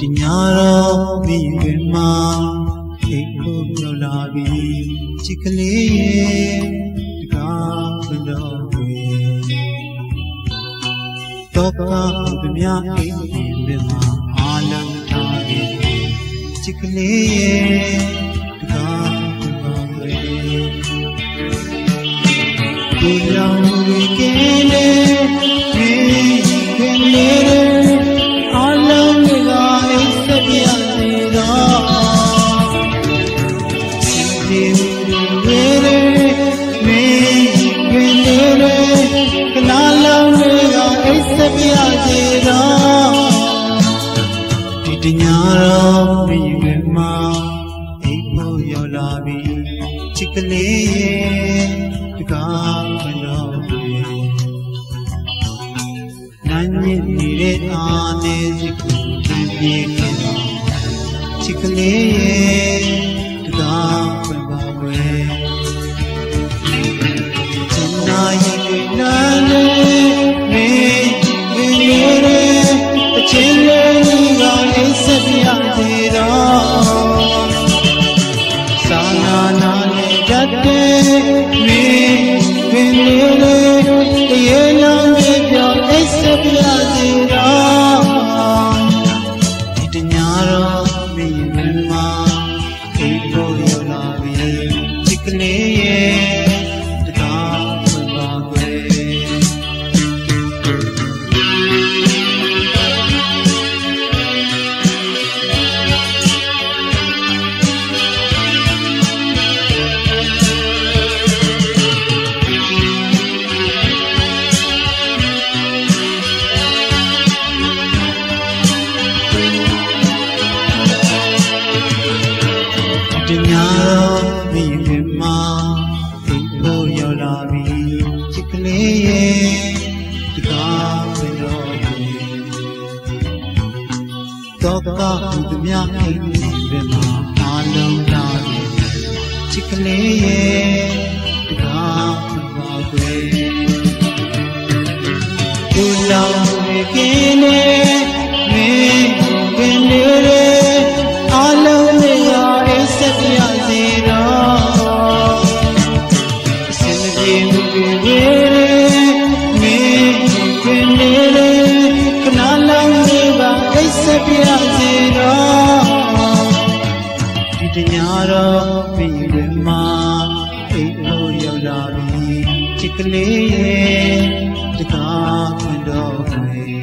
တညာတော့မိခင်မှာအိတ်ဖို့ရောက်လာပြီချစ်ကလေးရဲ့တကားမတော်တွေတော့ကသူများအိတ်ဒီမှာအာလံထားခဲ့ချစ်ကလေးရဲ့တကားမတော်တွေဒီလောင်ဝေ ညာတော့မိခင်မအိတ်ဖို့ရောက်လာပြီချစ်ကလေးရဲ့တကားမလို့တွေနိုင်ရည်နေတဲ့အာနေစိတ်ကိုပြေခင်တော့ချစ်ကလေးရဲ့ တညာတော့မိခင်မအိမ်ဖို့ရောက်လာပြီချစ်ကလေးရဲ့ဒီကားဘယ်တော့ပြီတော့ကသူများအိမ်ဘယ်မှာအားလုံးလာပြီချစ်ကလေးရဲ့ဒီကားဘယ်ပါကွယ်သူလောင်နေကင်းနေ တညာတော်ပြည်တွင်မှာအိတ်လို့ရောက်လာပြီချစ်ကလေးရဲ့တကားခွင်တော်ခွေ